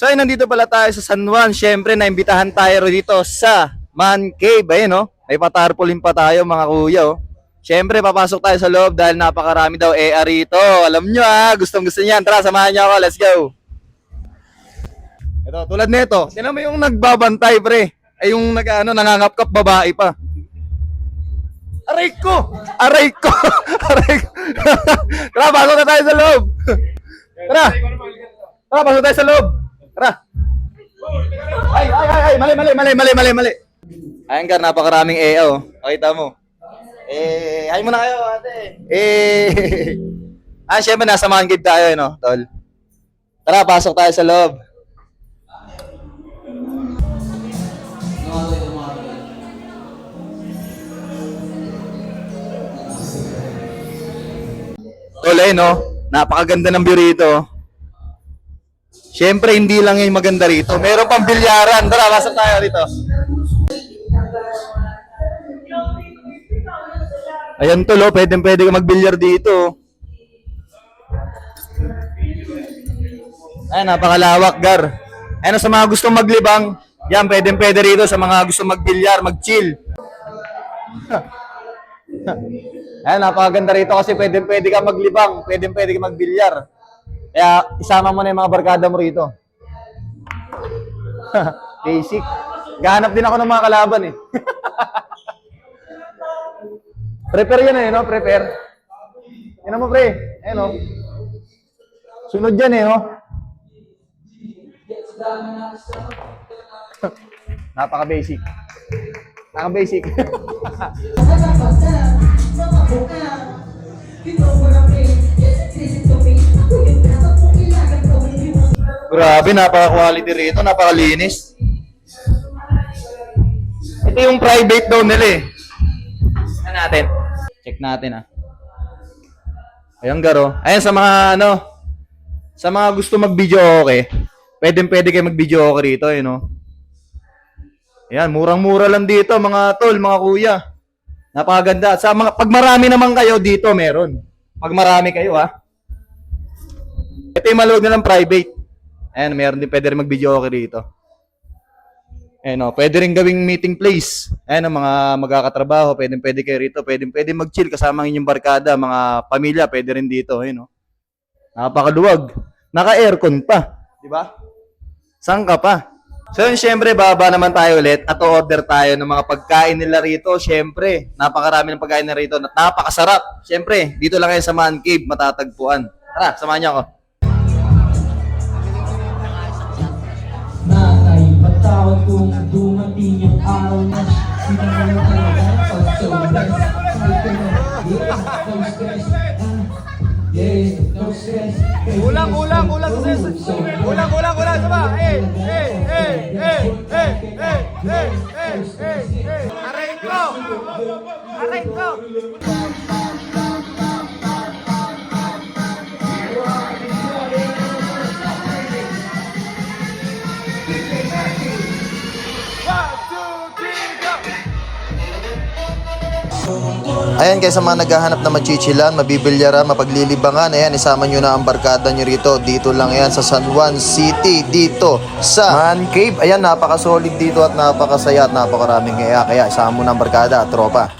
So ay nandito pala tayo sa San Juan. Siyempre, naimbitahan tayo dito sa Man Cave. Ayun, no? May patarpaulin pa tayo, mga kuya, oh. Siyempre, papasok tayo sa loob dahil napakarami daw EA rito. Alam nyo, ah. Gustong gusto niyan. Tara, samahan niyo ako. Let's go. Ito, tulad nito. Tinan mo yung nagbabantay, pre. Ay, yung nag, ano, nangangapkap babae pa. Aray ko! Aray ko! Aray ko! Tara, pasok na tayo sa loob. Tara! Tara, pasok tayo sa loob. Tara. Ay, ay, ay, ay, mali, mali, mali, mali, mali, mali. Ayan ka, napakaraming EA, oh. Pakita mo. Eh, ay mo na kayo, ate. Eh. ah, syempre, nasa man cave tayo, eh, no, tol. Tara, pasok tayo sa loob. Tol, no? Napakaganda ng view rito. Siyempre, hindi lang yung maganda rito. Meron pang bilyaran. Tara, pasok tayo dito. Ayan tol, oh, pwede pwede ka magbilyar dito. Ayan, napakalawak, Gar. Ayan, sa mga gustong maglibang, yan, pwede pwede rito sa mga gustong magbilyar, mag-chill. Ayan, napakaganda rito kasi pwede pwede ka maglibang, pwede pwede ka magbilyar. Kaya isama mo na yung mga barkada mo rito. Basic. Gahanap din ako ng mga kalaban eh. Prepare yan eh, no? Prepare. Yan mo, pre. Ayan, no? Sunod yan eh, no? Napaka-basic. Napaka-basic. Grabe, napaka-quality rito, napakalinis. Ito yung private daw nila eh. Ano natin? Check natin ah. Ayun garo. Ayan sa mga ano, sa mga gusto mag-video okay, pwede pwede kayo mag-video okay rito, eh, no? Ayan, murang-mura lang dito mga tol, mga kuya. Napakaganda. Sa mga pag marami naman kayo dito, meron. Pag marami kayo ha. Ito yung malood nilang private. Ayan, meron din pwede rin mag-video okay rito. Ayan o, pwede rin gawing meeting place. Ayan ang mga magkakatrabaho, pwede pwede kayo rito, pwede pwede mag-chill kasama ang inyong barkada, mga pamilya, pwede rin dito, ayun o. Napakaluwag. Naka-aircon pa, di ba? Saan ka pa? So yun, syempre, baba naman tayo ulit at order tayo ng mga pagkain nila rito. Syempre, napakarami ng pagkain nila rito at napakasarap. Syempre, dito lang kayo sa Man Cave, matatagpuan. Tara, samahan niyo ako. Nakay patawad kung dumating yung araw na Sinangayon talaga pag-sobras No stress Yeah, no stress Ulang, ulang, ulang Ulang, ulang, ulang sama. Eh, eh, eh, eh, eh, eh, eh, eh, eh, eh. Aray ko! Ayan guys, sa mga naghahanap na machichilan, mabibilyaran, mapaglilibangan, ayan, isama nyo na ang barkada nyo rito. Dito lang yan sa San Juan City, dito sa Man Cave. Ayan, napaka-solid dito at napakasaya at napakaraming kaya. Kaya isama mo na ang barkada, tropa.